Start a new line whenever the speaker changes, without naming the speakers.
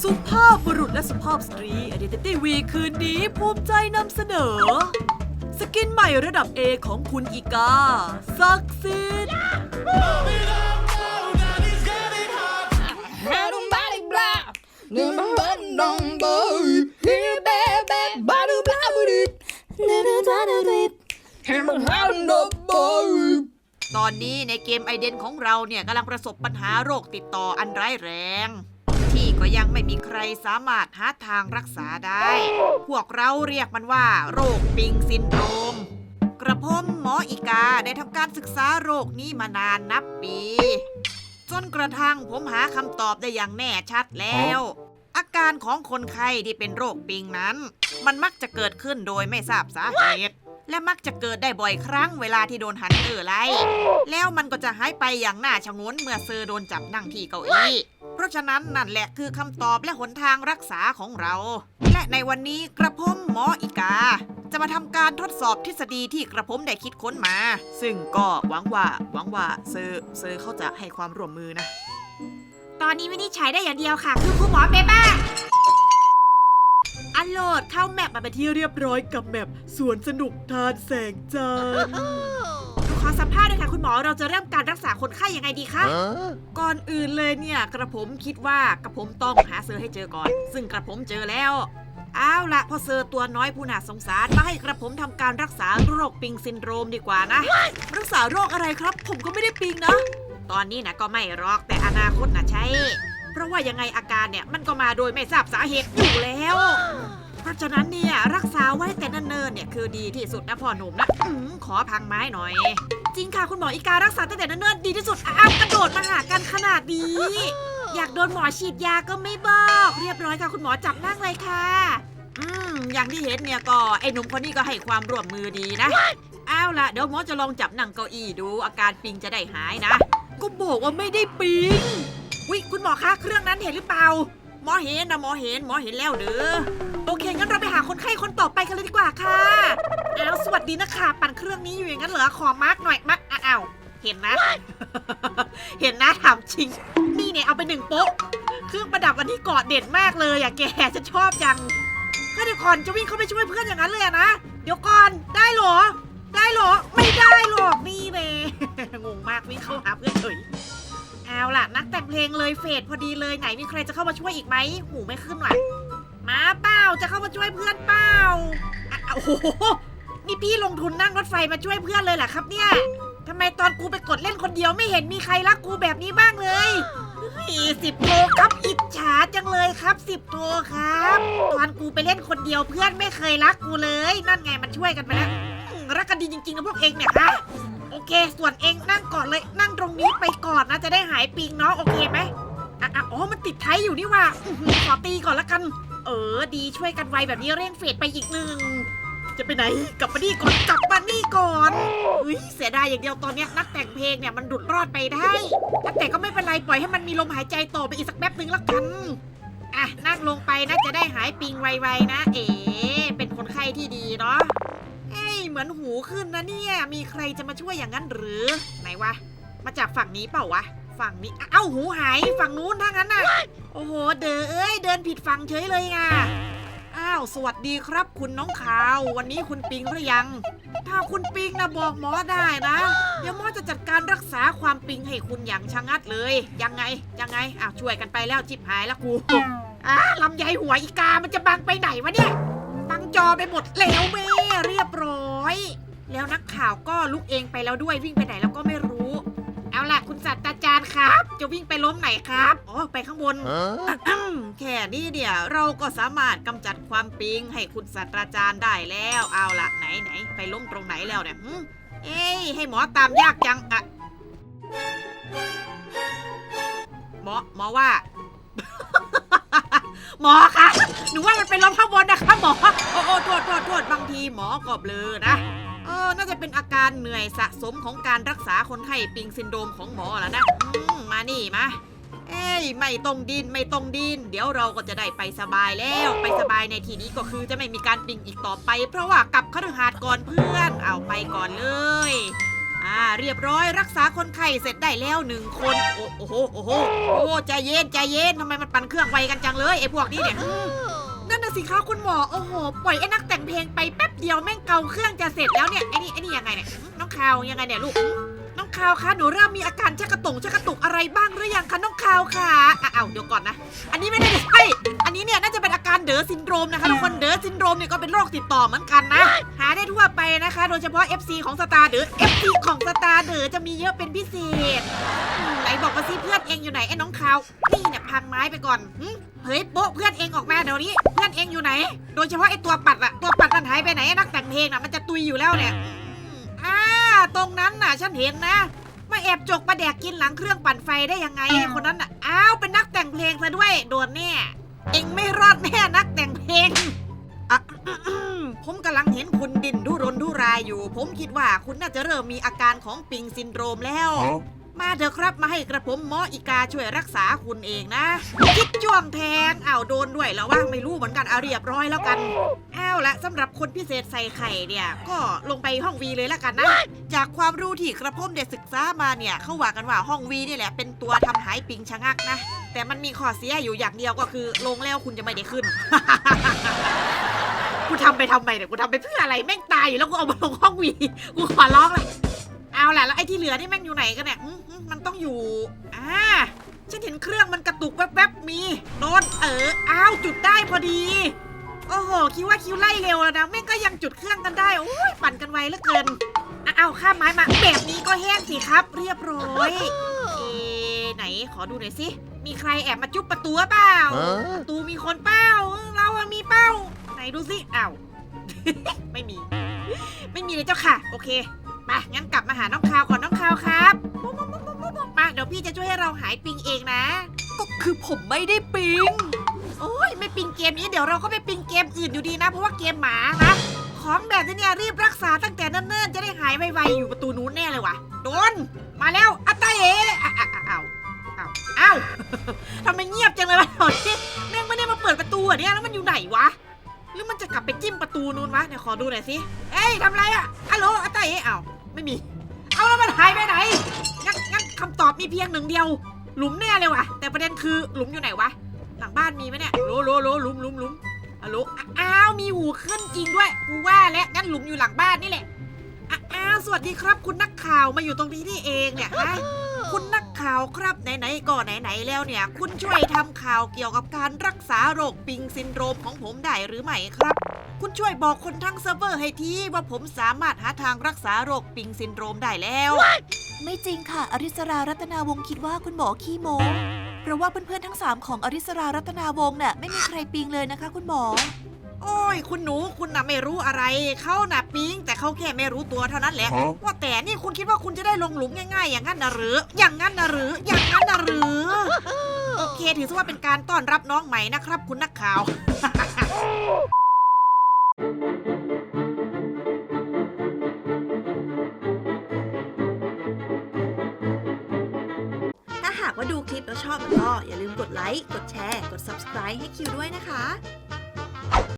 สุภาพบุรุษและสุภาพสตรี Identity Week คืนนี้ภูมิใจนำเสนอ สกินใหม่ระดับ A ของคุณอีกาศักดิ์สิทธิ์
Nobody blah. Nobody don't boy. Here, baby, body blah, body. Here, no boy.
ตอนนี้ในเกมไอเดนของเราเนี่ยกำลังประสบปัญหาโรคติดต่ออันร้ายแรง ก็ยังไม่มีใครสามารถหาทางรักษาได้ พวกเราเรียกมันว่า โรคปิงซินโดรม กระผมหมออีกาได้ทำการศึกษาโรคนี้มานานนับปี จนกระทั่งผมหาคำตอบได้อย่างแน่ชัดแล้ว อาการของคนไข้ที่เป็นโรคปิงนั้น มันมักจะเกิดขึ้นโดยไม่ทราบสาเหตุ และมักจะเกิดได้บ่อยครั้งเวลาที่โดนฮันเตอร์ไล่แล้วมันก็จะหายไปอย่างน่าชงนเมื่อเซอร์โดนจับนั่งที่เก้าอี้เพราะฉะนั้นนั่นแหละคือคำตอบและหนทางรักษาของเรา และในวันนี้กระผมหมออีกา จะมาทำการทดสอบทฤษฎีที่กระผมได้คิดค้นมา ซึ่งก็หวังว่าหวังว่าเซอร์เซอร์เขาจะให้ความร่วมมือนะ ตอนนี้วินิจฉัยได้อย่างเดียวค่ะ คือคุณหมอเปบ้า อันโหลดเข้าแมปมาเป็นที่เรียบร้อยกับแมปสวนสนุกทานแสงจันทร์ดูขอสัมภาษณ์ด้วยค่ะคุณหมอเราจะเริ่มการรักษาคนไข้ยังไงดีคะ
Huh?
ก่อนอื่นเลยเนี่ย กระผมคิดว่ากระผมต้องหาเซอร์ให้เจอก่อน ซึ่งกระผมเจอแล้วเอาละพอเซอร์ตัวน้อยผู้น่าสงสารมาให้กระผมทำการรักษาโรคปิงซินโดรมดีกว่านะ รักษาโรคอะไรครับ ผมก็ไม่ได้ปิงนะ ตอนนี้นะก็ไม่หรอกแต่อนาคตนะใช่ เพราะว่ายังไงอาการเนี่ยมันก็มาโดยไม่ทราบสาเหตุอยู่แล้ว เพราะฉะนั้นเนี่ยรักษาไว้แต่เนิ่นๆเนี่ยคือดีที่สุดนะพ่อหนุ่มนะอืมขอพังไม้หน่อย จริงค่ะคุณหมออีการักษาตั้งแต่เนิ่นๆดีที่สุดอ้าวกระโดดมาหากันขนาดนี้ อยากโดนหมอฉีดยาก็ไม่บอก เรียบร้อยค่ะคุณหมอจับนั่งเลยค่ะ อืมอย่างที่เห็นเนี่ยก็ไอ้หนุ่มคนนี้ก็ให้ความร่วมมือดีนะเอาล่ะเดี๋ยวหมอจะลองจับนั่งเก้าอี้ดูอาการปิงจะได้หายนะ ก็บอกว่าไม่ได้ปิง วิคุณหมอคะเครื่องนั้นเห็นหรือเปล่า หมอเห็นนะหมอเห็นหมอเห็นแล้วเด้อโอเคงั้นเราไปหาคนไข้คนต่อไปกันเลยดีกว่าค่ะอ้าวสวัสดีนะคะ ปั่นเครื่องนี้อยู่อย่างนั้นเหรอขอมาร์กหน่อยมาร์กอ้าวเห็นนะ เห็นนะถามจริง นี่เนี่ยเอาไปหนึ่งโป๊ะเครื่องประดับอันนี้เกาะเด่นมากเลยอะแกจะชอบจังเพื่อนเดี๋ยวก่อนจะวิ่งเข้าไปช่วยเพื่อนอย่างนั้นเลยนะเดี๋ยวก่อนได้หรอ ได้หรอ ไม่ได้หรอกนี่เลยงงมากวิ่งเข้าหาเพื่อนเฉย เอาล่ะ นักแต่งเพลงเลยเฟดพอดีเลยไหนมีใครจะเข้ามาช่วยอีกไหมหูไม่ขึ้นว่ะมาเปล่าจะเข้ามาช่วยเพื่อนเปล่าอะโอ้โหนี่พี่ลงทุนนั่งรถไฟมาช่วยเพื่อนเลยเหรอครับเนี่ยทำไมตอนกูไปกดเล่นคนเดียวไม่เห็นมีใครรักกูแบบนี้บ้างเลยสิบโทครับอิจฉาจังเลยครับสิบโทครับ ตอนกูไปเล่นคนเดียวเพื่อนไม่เคยรักกูเลย นั่นไงมันช่วยกันไปแล้วรักกันดีจริงๆนะพวกเองเนี่ยค่ะ เค ส่วนเองนั่งก่อนเลยนั่งตรงนี้ไปก่อนนะจะได้หายปิงเนาะโอเคไหมอะอะอ๋อมันติดไทยอยู่นี่ว่าขอตีก่อนละกัน เออ ดีช่วยกันไวแบบนี้เร่งเฟดไปอีกหนึ่งจะไปไหนกลับมานี่ก่อนกลับมานี่ก่อนอุ้ยเสียดายอย่างเดียวตอนเนี้ยนักแต่งเพลงเนี่ยมันดุดรอดไปได้แต่ก็ไม่เป็นไรปล่อยให้มันมีลมหายใจต่อไปอีกสักแป๊บหนึ่งละกันอะนั่งลงไปนะจะได้หายปิงไวๆนะ เอ๋เป็นคนไข้ที่ดีเนาะ เหมือนหูขึ้นนะเนี่ย มีใครจะมาช่วยอย่างนั้นหรือ ไหนวะ มาจากฝั่งนี้เปล่าวะ ฝั่งนี้ เอ้าหูหายฝั่งนู้นทั้งนั้นน่ะ โอ้โห เดอเอ้ย เดินผิดฝั่งเฉยเลยอะ อ้าว สวัสดีครับคุณน้องขาว วันนี้คุณปิงหรือยัง ถ้าคุณปิงนะบอกหมอได้นะ เดี๋ยวหมอจะจัดการรักษาความปิงให้คุณอย่างชะงัดเลย ยังไง ยังไง อ้าว ช่วยกันไปแล้วจิบหายแล้วกูอะลำไยหัวอีกา มันจะบังไปไหนวะเนี่ย จอไปหมดแล้วแม่เรียบร้อย แล้วนักข่าวก็ลุกเองไปแล้วด้วยวิ่งไปไหนแล้วก็ไม่รู้ เอาล่ะคุณศาสัตราจารย์ครับ จะวิ่งไปล้มไหนครับอ๋อไปข้างบน
Huh?
อืมแค่นี้เดี๋ยวเราก็สามารถกำจัดความปิงให้คุณศาสตราจารย์ได้แล้ว เอาละไหนไหนไปล้มตรงไหนแล้วเนี่ยหึเอ้ยให้หมอตามยากจังอะหมอหมอว่า หมอคะหนูว่ามันเป็นล้มข้างบนนะคะ หมอก็เบลอนะเออน่าจะเป็นอาการเหนื่อยสะสมของการรักษาคนไข้ปิงซินโดรมของหมอแล้วนะมมานี่มาเอ้ยไม่ต้องดินไม่ต้องดิน เดี๋ยวเราก็จะได้ไปสบายแล้ว ไปสบายในที่นี้ก็คือจะไม่มีการปิงอีกต่อไป เพราะว่ากลับคฤหาสน์ก่อนเพื่อน เอาไปก่อนเลยอ่าเรียบร้อยรักษาคนไข้เสร็จได้แล้วหนึ่งคน โอ้โอ้โหโอ้โหโอ้ใจเย็นใจเย็นทำไมมันปั่นเครื่องไวกันจังเลยไอ้พวกนี้เนี่ย นั่นน่ะสิคะคุณหมอ โอ้โห ปล่อยไอ้นักแต่งเพลงไปแป๊บเดียวแม่งเกาเครื่องจะเสร็จแล้วเนี่ย ไอ้นี่ไอ้นี่ยังไงเนี่ย น้องคาวยังไงเนี่ยลูก หืมน้องคาวคะหนูเริ่มมีอาการชักกระตุงชักกระตุกอะไรบ้างหรือยังคะน้องคาวค่ะอะเอาเดี๋ยวก่อนนะ อันนี้ไม่ได้ใช่อันนี้เนี่ยน่าจะเป็นอาการเดอซินโดรมนะคะทุกคนเดอซินโดรมเนี่ยก็เป็นโรคติดต่อเหมือนกันนะ หาได้ทั่วไปนะคะ โดยเฉพาะ FC ของสตาร์เดอ FC ของสตาร์เดอจะมีเยอะเป็นพิเศษไหนบอกมาสิเพื่อนเองอยู่ไหนไอ้น้องคาวนี่เนี่ยพังไม้ไปก่อนเฮ้ยโป๊ะเพื่อนเองออกมาเดี๋ยวนี้ เพื่อนเองอยู่ไหน โดยเฉพาะไอ้ตัวปัดอะตัวปัดมันหายไปไหนนักแต่งเพลงน่ะมันจะตุยอยู่แล้วเนี่ย ตรงนั้นน่ะ ฉันเห็นนะ มาแอบจกมาแดกกินหลังเครื่องปั่นไฟได้ยังไงไอ้คนนั้นน่ะ อ้าวเป็นนักแต่งเพลงซะด้วย โดนแน่ เองไม่รอดแน่นักแต่งเพลงอะอื้ออื้อผมกำลังเห็นคุณดินดุรนดุรายอยู่ ผมคิดว่าคุณน่าจะเริ่มมีอาการของปิงซินโดรมแล้ว มาเถอะครับมาให้กระผมหมออีกาช่วยรักษาคุณเองนะ คิดจ้วงแทงอ้าวโดนด้วยแล้วว่าไม่รู้เหมือนกันเอาเรียบร้อยแล้วกันอ้าวละสำหรับคนพิเศษใส่ไข่เนี่ย ก็ลงไปห้องวีเลยละกันนะ จากความรู้ที่กระผมได้ศึกษามาเนี่ยเขาว่ากันว่าห้องวีนี่แหละเป็นตัวทำหายปิงชะงักนะ แต่มันมีข้อเสียอยู่อย่างเดียวก็คือลงแล้วคุณจะไม่ได้ขึ้นกูทำไปทำไมเนี่ยกูทำไปเพื่ออะไรแม่งตายอยู่แล้วกูเอามาลงห้องวีกูขอร้องเลย เอาแหละแล้วไอ้ที่เหลือนี่แม่งอยู่ไหนกันเนี่ยอืมอืมมันต้องอยู่ อ่า ฉันเห็นเครื่องมันกระตุกแวบๆมีโดนเอออ้าวจุดได้พอดี โอ้โห คิดว่าคิวไล่เร็วแล้วนะแม่งก็ยังจุดเครื่องกันได้ โอ้ยปั่นกันไวเหลือเกินอะเอาข้ามไม้มาแบบนี้ก็แห้งสิครับ เรียบร้อย เอไหนขอดูหน่อยสิ มีใครแอบมาจุ๊บประตูเปล่าประตูมีคนเป้า เราอะมีเป้า ไหนดูสิอ้าว ไม่มี ไม่มีเลยเจ้าค่ะ โอเค ไปงั้นกลับมาหาน้องคาวก่อนน้องคาวครับมาเดี๋ยวพี่จะช่วยให้เราหายปิงเองนะ ก็คือผมไม่ได้ปิง โอ้ยไม่ปิงเกมนี้เดี๋ยวเราก็ไปปิงเกมอื่นอยู่ดีนะ เพราะว่าเกมหมานะของแบบนี้เนี่ยรีบรักษาตั้งแต่เนิ่นๆจะได้หายไวๆอยู่ประตูนู้นแน่เลยว่ะโดนมาแล้วอัตตาเอ๋อะอะอะอ้าวอ้าวอ้าวทำไมเงียบจังเลยวะตอนนี้แม่งไม่ได้มาเปิดประตูอะเนี่ยแล้วมันอยู่ไหนวะหรือมันจะกลับไปจิ้มประตูนู้นวะเดี๋ยวขอดูหน่อยสิ เอ้ยทำไรอะฮัลโหลอาตาเอ๋อ้าว ไม่มี เอาแล้วมันหายไปไหน งั้นงั้นคำตอบมีเพียงหนึ่งเดียว หลุมแน่เลยว่ะ แต่ประเด็นคือหลุมอยู่ไหนวะ หลังบ้านมีไหมเนี่ยโลโลโลหลุมหลุมหลุมฮัลโลอ้าว มีหูขึ้นจริงด้วย กูว่าแล้วงั้นหลุมอยู่หลังบ้านนี่แหละ อ้าว สวัสดีครับ คุณนักข่าวมาอยู่ตรงนี้นี่เองเนี่ยฮะคุณนักข่าวครับไหนๆก็ไหนๆแล้วเนี่ย คุณช่วยทำข่าวเกี่ยวกับการรักษาโรคปิงซินโดรมของผมได้หรือไม่ครับ คุณช่วยบอกคนทั้งเซิร์ฟเวอร์ให้ทีว่าผมสามารถหาทางรักษาโรคปิงซินโดรมได้แล้ว
ไม่จริงค่ะ อริสรารัตนาวงศ์คิดว่าคุณหมอขี้โมเพราะว่าเพื่อนๆทั้ง 3 ของอริสรารัตนาวงศ์น่ะไม่มีใครปิงเลยนะคะ คุณหมอ
โอ้ย คุณหนูคุณน่ะไม่รู้อะไร เขาน่ะปิง แต่เขาแค่ไม่รู้ตัวเท่านั้นแหละ
ฮะ
ว่าแต่นี่คุณคิดว่าคุณจะได้ลงหลุมง่ายๆ อย่างนั้นนะหรือ อย่างนั้นนะหรือ อย่างนั้นนะหรือ โอเค ถือซะว่าเป็นการต้อนรับน้องใหม่นะครับ คุณนักข่าว
อบแล้วก็อย่าลืมกดไลค์ กดแชร์ กด subscribe ให้คิวด้วยนะคะ